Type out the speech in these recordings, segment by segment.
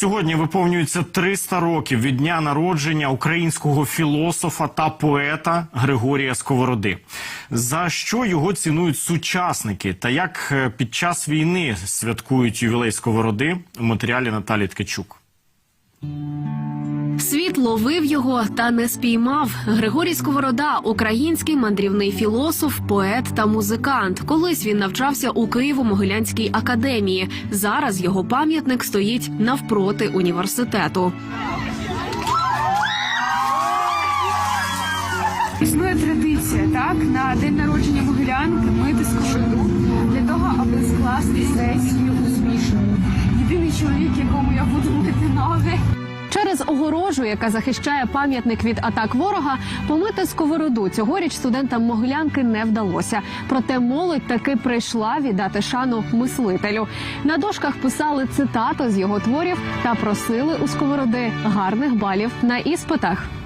Сьогодні виповнюється 300 років від дня народження українського філософа та поета Григорія Сковороди. За що його цінують сучасники та як е, під час війни святкують ювілей Сковороди у матеріалі Наталі Ткачук. Світ ловив його та не спіймав. Григорій Сковорода український мандрівний філософ, поет та музикант. Колись він навчався у Києво-Могилянській академії. Зараз його пам'ятник стоїть навпроти університету. Існує традиція, так, на день народження Могилянки мити сковороду для того, аби скласти сесію успішно. Єдиний чоловік, якому я буду мити ноги. Через огорожу, яка захищає пам'ятник від атак ворога, помити сковороду цьогоріч студентам Могилянки не вдалося. Проте молодь таки прийшла віддати шану мислителю. На дошках писали цитати з його творів та просили у сковороди гарних балів на іспитах.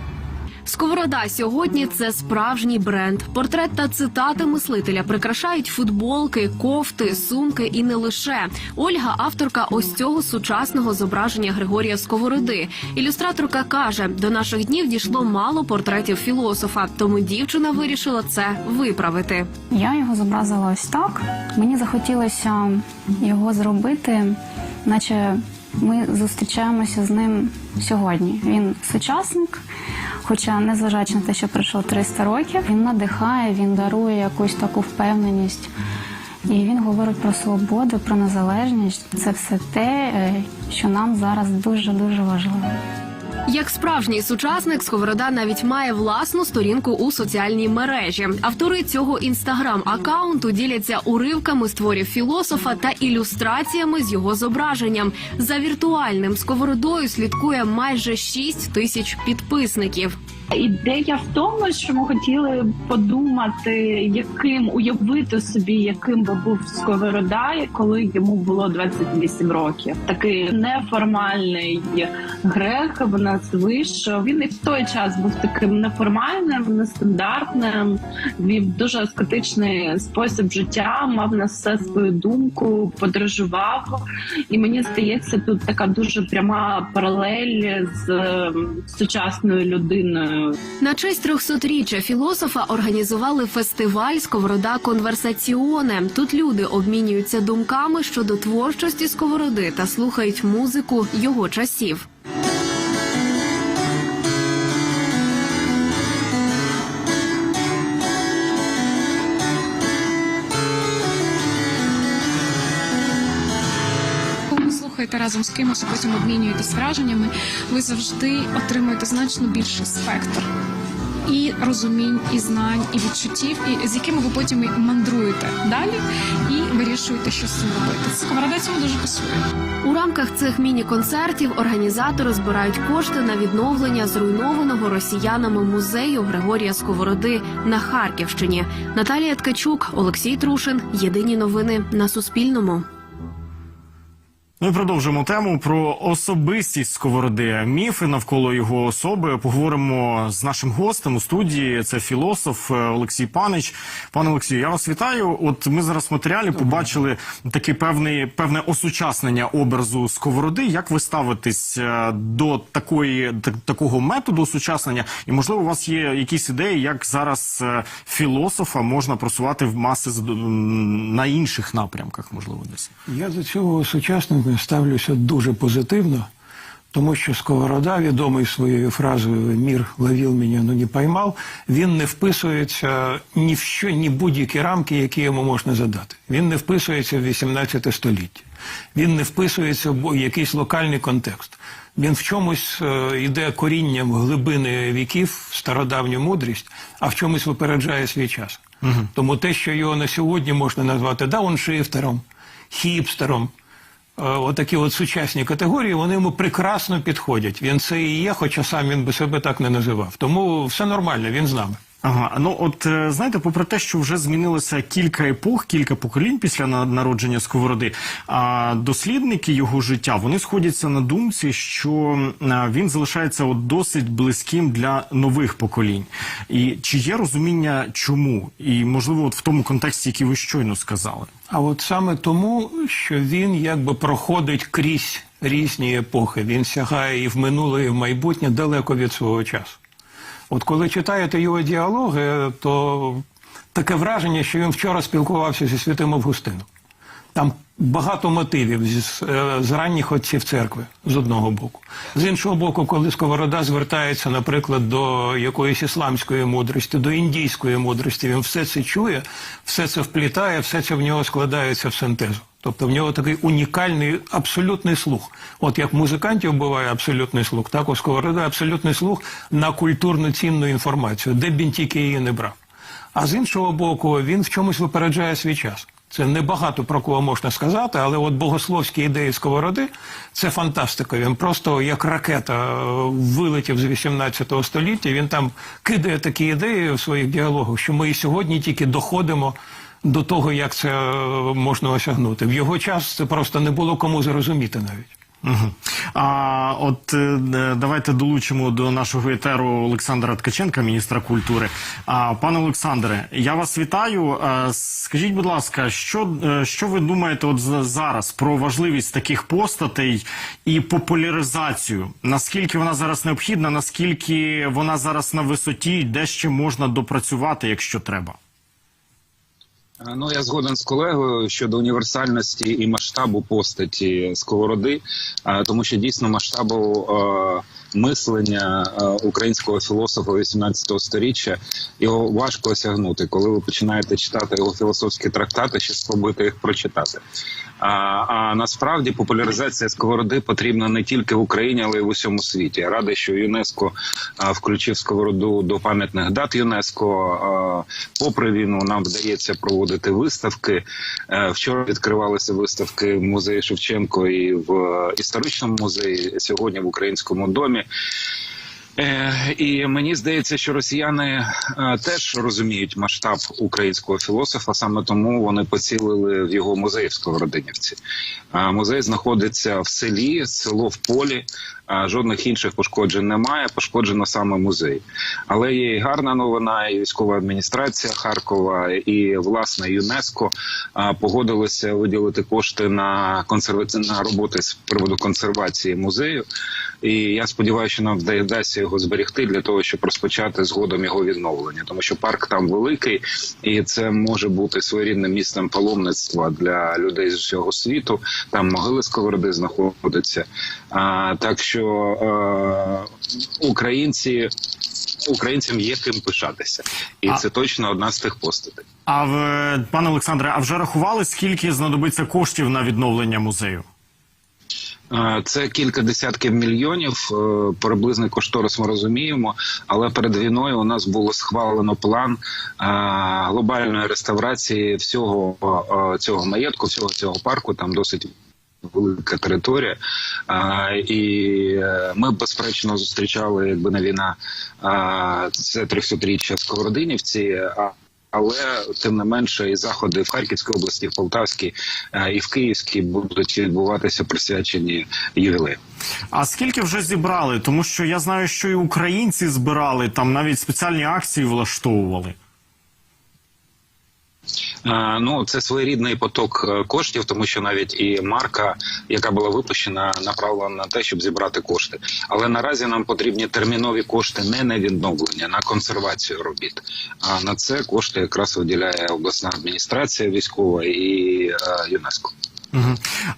Сковорода сьогодні це справжній бренд. Портрет та цитати мислителя прикрашають футболки, кофти, сумки і не лише. Ольга, авторка ось цього сучасного зображення Григорія Сковороди. Ілюстраторка каже: до наших днів дійшло мало портретів філософа, тому дівчина вирішила це виправити. Я його зобразила ось так. Мені захотілося його зробити, наче ми зустрічаємося з ним сьогодні. Він сучасник, хоча, незважаючи на те, що пройшло 300 років, він надихає, він дарує якусь таку впевненість. І він говорить про свободу, про незалежність. Це все те, е, що нам зараз дуже дуже важливо. Як справжній сучасник, Сковорода навіть має власну сторінку у соціальній мережі. Автори цього інстаграм-акаунту діляться уривками з творів філософа та ілюстраціями з його зображенням. За віртуальним сковородою слідкує майже 6 тисяч підписників. Ідея в тому, що ми хотіли подумати, яким уявити собі, яким би був Сковорода, коли йому було 28 років. Такий неформальний грек в нас вийшов. Він і в той час був таким неформальним, нестандартним. Вів дуже аскетичний спосіб життя, мав на все свою думку, подорожував. І мені здається, тут така дуже пряма паралель з ем, сучасною людиною. На честь 300-річчя філософа організували фестиваль Сковорода Конверсаціоне. Тут люди обмінюються думками щодо творчості сковороди та слухають музику його часів. Слухаєте разом з кимось, потім обмінюєтесь враженнями, ви завжди отримуєте значно більший спектр. І розумінь, і знань, і відчуттів, і з якими ви потім і мандруєте далі і вирішуєте, що з цим робити. Сковорода цьому дуже пасує. У рамках цих міні-концертів організатори збирають кошти на відновлення зруйнованого росіянами музею Григорія Сковороди на Харківщині. Наталія Ткачук, Олексій Трушин. Єдині новини на Суспільному. Ми продовжимо тему про особистість Сковороди, міфи навколо його особи. Поговоримо з нашим гостем у студії. Це філософ е, Олексій Панич. Пане Олексію, я вас вітаю. От ми зараз в матеріалі побачили таке певне, певне осучаснення образу Сковороди. Як ви ставитесь е, до такої так- такого методу осучаснення? І можливо, у вас є якісь ідеї, як зараз е, філософа можна просувати в маси на інших напрямках, можливо, десь. Я до цього сучасника ставлюся дуже позитивно, тому що Сковорода, відомий своєю фразою Мір ловив мене, но не поймав, він не вписується ні в що, ні в будь-які рамки, які йому можна задати. Він не вписується в 18 століття. Він не вписується в якийсь локальний контекст. Він в чомусь е, йде корінням глибини віків, стародавню мудрість, а в чомусь випереджає свій час. Тому те, що його на сьогодні можна назвати дауншифтером, хіпстером, е, отакі от сучасні категорії, вони йому прекрасно підходять. Він це і є, хоча сам він би себе так не називав. Тому все нормально, він з нами. Ага, ну от е, знаєте, попри те, що вже змінилося кілька епох, кілька поколінь після на- народження Сковороди, а дослідники його життя вони сходяться на думці, що він залишається от досить близьким для нових поколінь. І чи є розуміння, чому? І можливо, от в тому контексті, який ви щойно сказали. А от саме тому, що він якби проходить крізь різні епохи, він сягає і в минуле, і в майбутнє далеко від свого часу. От коли читаєте його діалоги, то таке враження, що він вчора спілкувався зі святим Августином. Там багато мотивів з, е, з ранніх отців церкви з одного боку. З іншого боку, коли Сковорода звертається, наприклад, до якоїсь ісламської мудрості, до індійської мудрості, він все це чує, все це вплітає, все це в нього складається в синтезу. Тобто в нього такий унікальний абсолютний слух. От як музикантів буває абсолютний слух, так у Сковорода абсолютний слух на культурну цінну інформацію, де б він тільки її не брав. А з іншого боку, він в чомусь випереджає свій час. Це небагато про кого можна сказати, але от богословські ідеї сковороди це фантастика. Він просто як ракета е, вилетів з 18 століття. Він там кидає такі ідеї в своїх діалогах, що ми і сьогодні тільки доходимо до того, як це е, можна осягнути. В його час це просто не було кому зрозуміти навіть. А от е, давайте долучимо до нашого етеру Олександра Ткаченка, міністра культури. А, пане Олександре, я вас вітаю. Скажіть, будь ласка, що, е, що ви думаєте от за- зараз про важливість таких постатей і популяризацію? Наскільки вона зараз необхідна? Наскільки вона зараз на висоті, де ще можна допрацювати, якщо треба? Е, Ну, я згоден з колегою щодо універсальності і масштабу постаті сковороди, е, тому що дійсно масштабу е, мислення е, українського філософа 18 століття його важко осягнути, коли ви починаєте читати його філософські трактати, ще спробуйте їх прочитати. А, а насправді популяризація сковороди потрібна не тільки в Україні, але й в усьому світі. Я радий, що ЮНЕСКо а, включив сковороду до пам'ятних дат ЮНЕСКо. А, попри війну, нам вдається проводити виставки. Е, Вчора відкривалися виставки в музеї Шевченко і в е, історичному музеї. Сьогодні в українському домі. Е, І мені здається, що росіяни е, теж розуміють масштаб українського філософа, саме тому вони поцілили в його музей в Сковородинівці. Е, Музей знаходиться в селі, село в полі. Жодних інших пошкоджень немає. Пошкоджено саме музей. Але є і гарна новина, і військова адміністрація Харкова, і власне ЮНЕСКо погодилися виділити кошти на консерва... на роботи з приводу консервації музею. І я сподіваюся, що нам вдасться його зберегти для того, щоб розпочати згодом його відновлення, тому що парк там великий, і це може бути своєрідним місцем паломництва для людей з усього світу. Там могили сковороди знаходяться. А, так що е, українці. Українцям є ким пишатися, і А- це точно одна з тих постатей. А в пане Олександре, а вже рахували, скільки знадобиться коштів на відновлення музею? Е, Це кілька десятків мільйонів. е, Приблизний кошторис ми розуміємо. Але перед війною у нас було схвалено план е, глобальної реставрації всього цього маєтку, всього цього парку. Там досить. Велика територія, а, і ми безперечно зустрічали, якби не війна, а, це 300-річчя Сковородинівці. А але тим не менше, і заходи в Харківській області, в Полтавській е, і в Київській будуть відбуватися присвячені ювілею. А скільки вже зібрали? Тому що я знаю, що і українці збирали там навіть спеціальні акції влаштовували. Ну, це своєрідний поток е, коштів, тому що навіть і марка, яка була випущена, направлена на те, щоб зібрати кошти. Але наразі нам потрібні термінові кошти не на відновлення, на консервацію робіт. А на це кошти якраз виділяє обласна адміністрація військова і е, ЮНЕСКО.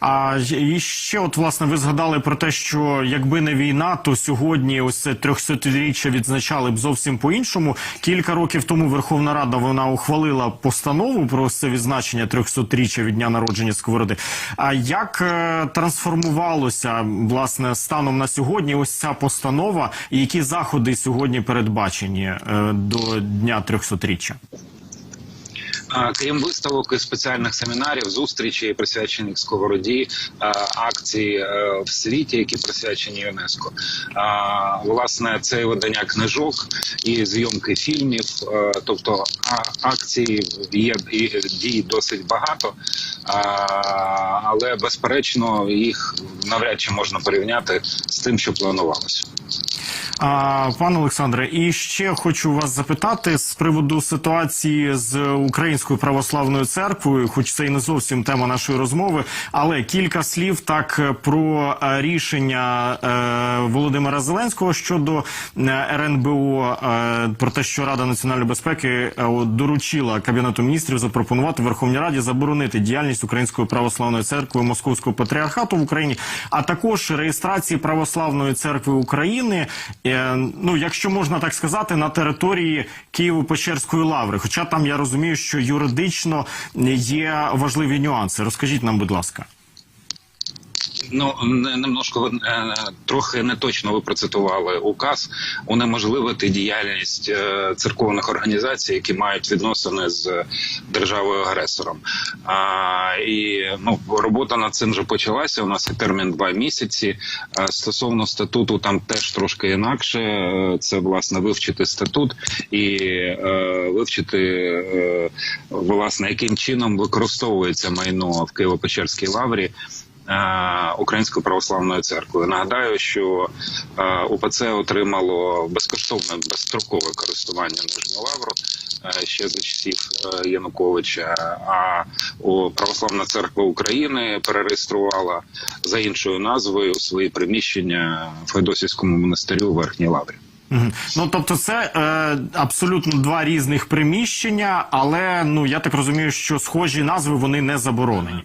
А і ще, от власне, ви згадали про те, що якби не війна, то сьогодні ось це 300-річчя відзначали б зовсім по-іншому. Кілька років тому Верховна Рада вона ухвалила постанову про це відзначення 300-річчя від дня народження Сковороди. А як е, трансформувалося власне станом на сьогодні ось ця постанова, і які заходи сьогодні передбачені е, до дня 300-річчя? Крім виставок і спеціальних семінарів, зустрічей, присвячених сковороді, а, акцій е, в світі, які присвячені ЮНЕСКо. Власне, це видання книжок і зйомки фільмів. е, Тобто акцій є і дій досить багато, але безперечно їх навряд чи можна порівняти з тим, що планувалося. А, пане Олександре, і ще хочу вас запитати з приводу ситуації з Українською православною церквою, хоч це і не зовсім тема нашої розмови, але кілька слів так про е, рішення е, Володимира Зеленського щодо е, РНБО е, про те, що Рада національної безпеки е, доручила кабінету міністрів запропонувати Верховній Раді заборонити діяльність Української православної церкви Московського патріархату в Україні, а також реєстрації православної церкви України, ну якщо можна так сказати, на території Києво-Печерської лаври. Хоча там я розумію, що юридично є важливі нюанси. Розкажіть нам, будь ласка. Ну не- немножко е, трохи неточно ви процитували указ унеможливити діяльність е, церковних організацій, які мають відносини з державою агресором. А, і ну робота над цим вже почалася. У нас є термін два місяці. А, стосовно статуту, там теж трошки інакше. Е, Це власне вивчити статут і е, вивчити е, власне яким чином використовується майно в Києво-Печерській лаврі. Е, Українською православною церквою. Нагадаю, що е, УПЦ отримало безкоштовне безстрокове користування Нижню Лавру е, ще за часів Януковича. А Православна церква України перереєструвала за іншою назвою свої приміщення в Феодосівському монастирю у Верхній Лаврі. Ну тобто, це е, абсолютно два різних приміщення, але ну я так розумію, що схожі назви вони не заборонені.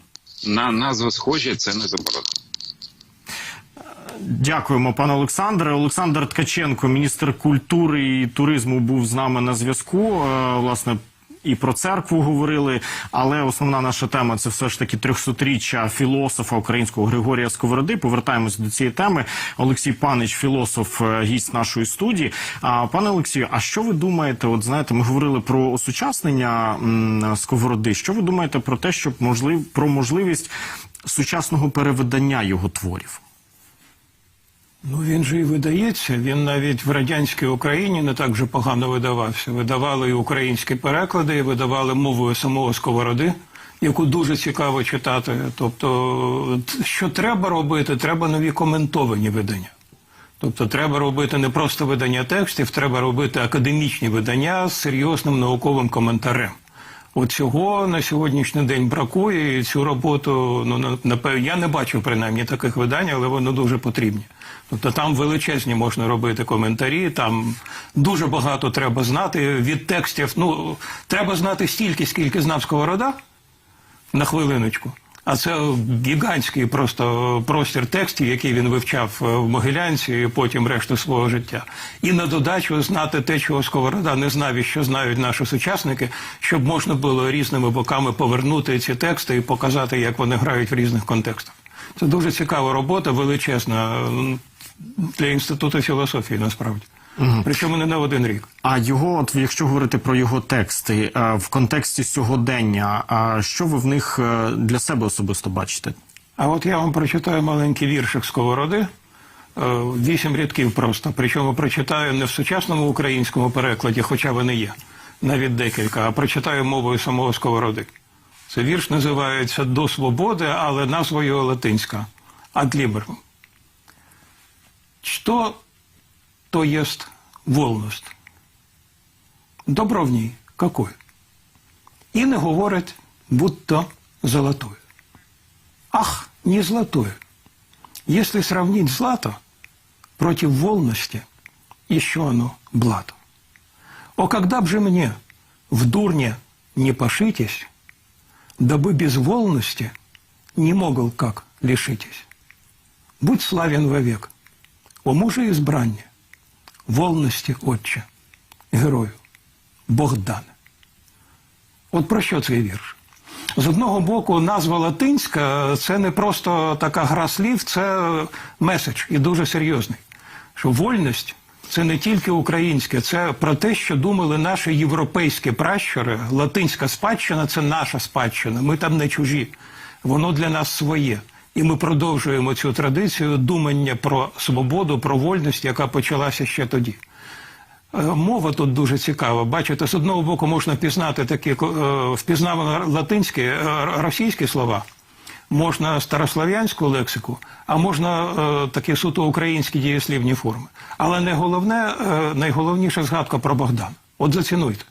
На назви схожі, це не заборонено. Дякуємо, пане Олександре. Олександр Ткаченко, міністр культури і туризму, був з нами на зв'язку. Е, Власне. І про церкву говорили, але основна наша тема це все ж таки 300-річчя філософа українського Григорія Сковороди. Повертаємось до цієї теми. Олексій Панич, філософ, е, гість нашої студії. А пане Олексію, а що ви думаєте? От знаєте, ми говорили про осучаснення Сковороди. Що ви думаєте про те, щоб можлив про можливість сучасного перевидання його творів? Ну він же і видається. Він навіть в радянській Україні не так же погано видавався. Видавали і українські переклади, і видавали мовою самого Сковороди, яку дуже цікаво читати. Тобто, що треба робити? Треба нові коментовані видання. Тобто треба робити не просто видання текстів, треба робити академічні видання з серйозним науковим коментарем. От цього на сьогоднішній день бракує, і цю роботу, ну напевно, я не бачу принаймні таких видань, але воно дуже потрібні. Тобто там величезні можна робити коментарі, там дуже багато треба знати від текстів. Ну, треба знати стільки, скільки знав Сковорода, на хвилиночку. А це гігантський просто простір текстів, який він вивчав е, в Могилянці і потім решту свого життя. І на додачу знати те, чого Сковорода не знав і що знають наші сучасники, щоб можна було різними боками повернути ці тексти і показати, як вони грають в різних контекстах. Це дуже цікава робота, величезна для інституту філософії, насправді. Причому не на один рік. А його, от якщо говорити про його тексти е, в контексті сьогодення, а що ви в них е, для себе особисто бачите? А от я вам прочитаю маленький віршик Сковороди. е, Вісім рядків просто. Причому прочитаю не в сучасному українському перекладі, хоча вони є, навіть декілька, а прочитаю мовою самого Сковороди. Це вірш називається До свободи, але назва його латинська Ад ліберум. То есть волност? Добро в ній какое? І не говорить, будто золотое. Ах, не золотое. Если сравнить злато против волности, еще оно блато. О, когда б же мне в дурне не пошитесь, дабы без волности не могл как лишитесь. Будь славен вовек, о муже избранне, волности отче, герою, Бог дане. От про що цей вірш? З одного боку, назва латинська це не просто така гра слів, це меседж і дуже серйозний. Що вольність це не тільки українське, це про те, що думали наші європейські пращури. Латинська спадщина це наша спадщина. Ми там не чужі. Воно для нас своє. І ми продовжуємо цю традицію думання про свободу, про вольність, яка почалася ще тоді. Е, Мова тут дуже цікава. Бачите, з одного боку можна пізнати такі е, впізнавано латинські, е, російські слова. можна старослов'янську лексику, а можна такі суто українські дієслівні форми. Але не головне, найголовніша згадка про Богдана. От зацінуйте.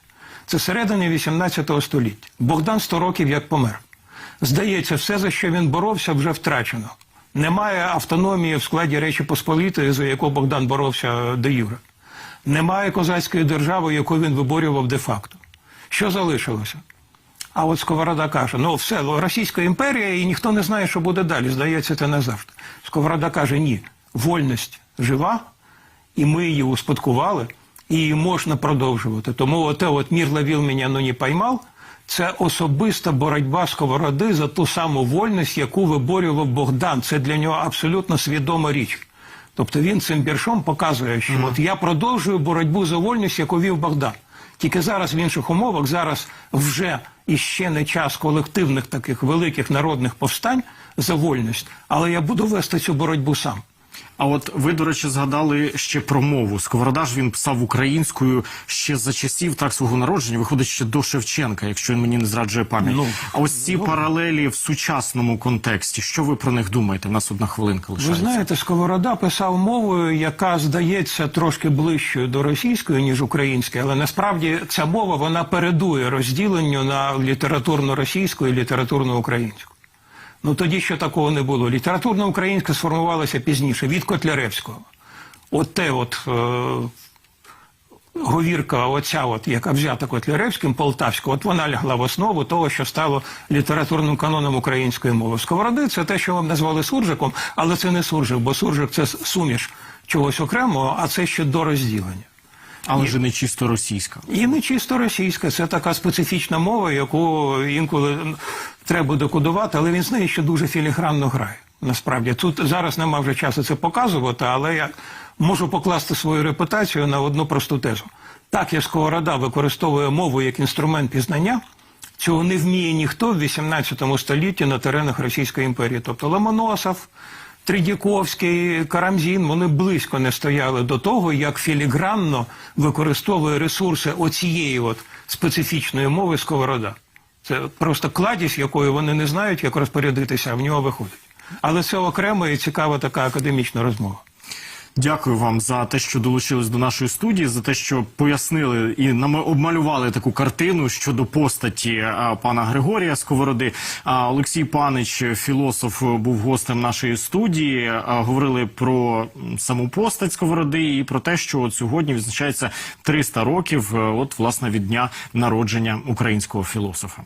Це середина 18 століття. Богдан 100 років як помер. Здається, все, за що він боровся, вже втрачено. Немає автономії в складі Речі Посполітої, за яку Богдан боровся де юре. Немає козацької держави, яку він виборював де-факто. Що залишилося? А от Сковорода каже: ну все, Російська імперія, і ніхто не знає, що буде далі. Здається, це назавжди. Сковорода каже: ні, вольність жива, і ми її успадкували, і її можна продовжувати. Тому оте от мір ловив мене, но не поймав. Це особиста боротьба Сковороди за ту саму вольність, яку виборював Богдан. Це для нього абсолютно свідома річ. Тобто він цим віршом показує, що от я продовжую боротьбу за вольність, яку вів Богдан. Тільки зараз в інших умовах, зараз вже іще не час колективних таких великих народних повстань за вольність, але я буду вести цю боротьбу сам. А от ви, до речі, згадали ще про мову. Сковорода ж він писав українською ще за часів так свого народження, виходить ще до Шевченка, якщо він мені не зраджує пам'ять. Ну, а ось ці паралелі в сучасному контексті. Що ви про них думаєте? У нас одна хвилинка Ви знаєте, Сковорода писав мовою, яка здається трошки ближчою до російської, ніж української, але насправді ця мова вона передує розділенню на літературно російську і літературно українську. Ну тоді ще такого не було. Літературно українська сформувалася пізніше від Котляревського. От те, от е, говірка, оця, от, яка взята Котляревським, Полтавська, от вона лягла в основу того, що стало літературним каноном української мови. Сковороди це те, що вам назвали суржиком, але це не суржик, бо суржик це суміш чогось окремого, а це ще до розділення. Але ж не чисто російська. І не чисто російська, це така специфічна мова, яку інколи треба декодувати, але він з нею ще дуже філігранно грає. Насправді тут зараз нема вже часу це показувати, але я можу покласти свою репутацію на одну просту тезу. Так як Сковорода використовує мову як інструмент пізнання, цього не вміє ніхто в 18 столітті на теренах Російської імперії. Тобто Ломоносов, Тридяковський, Карамзін, вони близько не стояли до того, як філігранно використовує ресурси оцієї от специфічної мови Сковорода. Це просто кладість, якою вони не знають, як розпорядитися, а в нього виходить. Але це окрема і цікава така академічна розмова. Дякую вам за те, що долучились до нашої студії, за те, що пояснили і нам обмалювали таку картину щодо постаті а, пана Григорія Сковороди. А, Олексій Панич, філософ, був гостем нашої студії. А, говорили про саму постать Сковороди і про те, що от сьогодні відзначається 300 років, е, от власне від дня народження українського філософа.